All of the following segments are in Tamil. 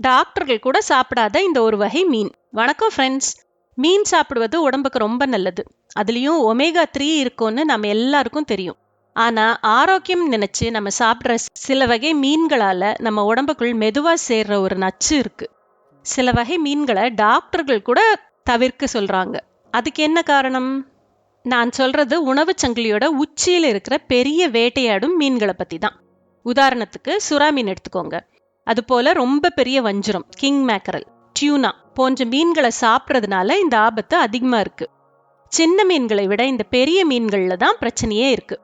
டாக்டர்கள் கூட சாப்பிடாத இந்த ஒரு வகை மீன். வணக்கம் ஃப்ரெண்ட்ஸ் மீன் சாப்பிடுவது உடம்புக்கு ரொம்ப நல்லது. அதுலயும் ஒமேகா த்ரீ இருக்கும்னு நம்ம எல்லாருக்கும் தெரியும். ஆனா ஆரோக்கியம் நினைச்சு நம்ம சாப்பிடுற சில வகை மீன்களால நம்ம உடம்புக்குள் மெதுவா சேர்ற ஒரு நச்சு இருக்கு. சில வகை மீன்களை டாக்டர்கள் கூட தவிர்க்க சொல்றாங்க. அதுக்கு என்ன காரணம்? நான் சொல்றது உணவு சங்கிலியோட உச்சியில இருக்கிற பெரிய வேட்டையாடும் மீன்களை பத்தி தான் உதாரணத்துக்கு சுறா மீன் எடுத்துக்கோங்க. அது போல ரொம்ப பெரிய வஞ்சிரம் கிங் மேக்கரல் டியூனா போன்ற மீன்களை சாப்பிட்றதுனால இந்த ஆபத்து அதிகமா இருக்கு. சின்ன மீன்களை விட இந்த பெரிய மீன்கள்ல தான் பிரச்சனையே இருக்கு.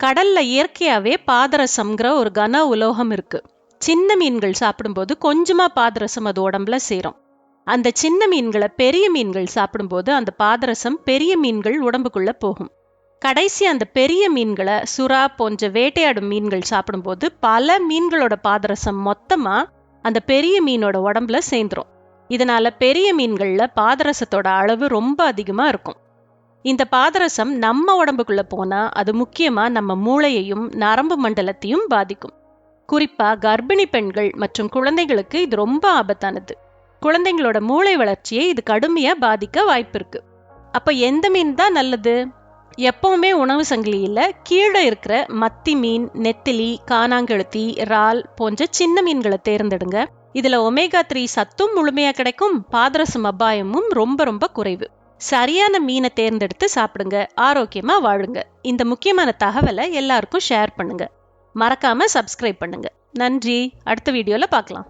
கடல்ல இயற்கையாவே பாதரசம்ங்கிற ஒரு கன உலோகம் இருக்கு. சின்ன மீன்கள் சாப்பிடும்போது கொஞ்சமா பாதரசம் அது உடம்புல சேரும். அந்த சின்ன மீன்களை பெரிய மீன்கள் சாப்பிடும்போது அந்த பாதரசம் பெரிய மீன்கள் உடம்புக்குள்ள போகும். கடைசி அந்த பெரிய மீன்களை சுறா போன்ற வேட்டையாடும் மீன்கள் சாப்பிடும்போது பல மீன்களோட பாதரசம் மொத்தமா அந்த பெரிய மீனோட உடம்புல சேர்ந்துரும். இதனால பெரிய மீன்கள்ல பாதரசத்தோட அளவு ரொம்ப அதிகமா இருக்கும். இந்த பாதரசம் நம்ம உடம்புக்குள்ள போனா அது முக்கியமா நம்ம மூளையையும் நரம்பு மண்டலத்தையும் பாதிக்கும். குறிப்பா கர்ப்பிணி பெண்கள் மற்றும் குழந்தைகளுக்கு இது ரொம்ப ஆபத்தானது. குழந்தைங்களோட மூளை வளர்ச்சியை இது கடுமையா பாதிக்க வாய்ப்பு இருக்கு அப்ப எந்த மீன் தான் நல்லது? எப்பவுமே உணவு சங்கிலியில கீழே இருக்கிற மத்தி மீன் நெத்திலி காணாங்கெழுத்தி இறால் போன்ற சின்ன மீன்களை தேர்ந்தெடுங்க. இதுல ஒமேகா த்ரீ சத்தும் முழுமையா கிடைக்கும் பாதரசம் அபாயமும் ரொம்ப ரொம்ப குறைவு. சரியான மீனை தேர்ந்தெடுத்து சாப்பிடுங்க ஆரோக்கியமா வாழுங்க. இந்த முக்கியமான தகவலை எல்லாருக்கும் ஷேர் பண்ணுங்க. மறக்காம சப்ஸ்கிரைப் பண்ணுங்க. நன்றி. அடுத்த வீடியோல பார்க்கலாம்.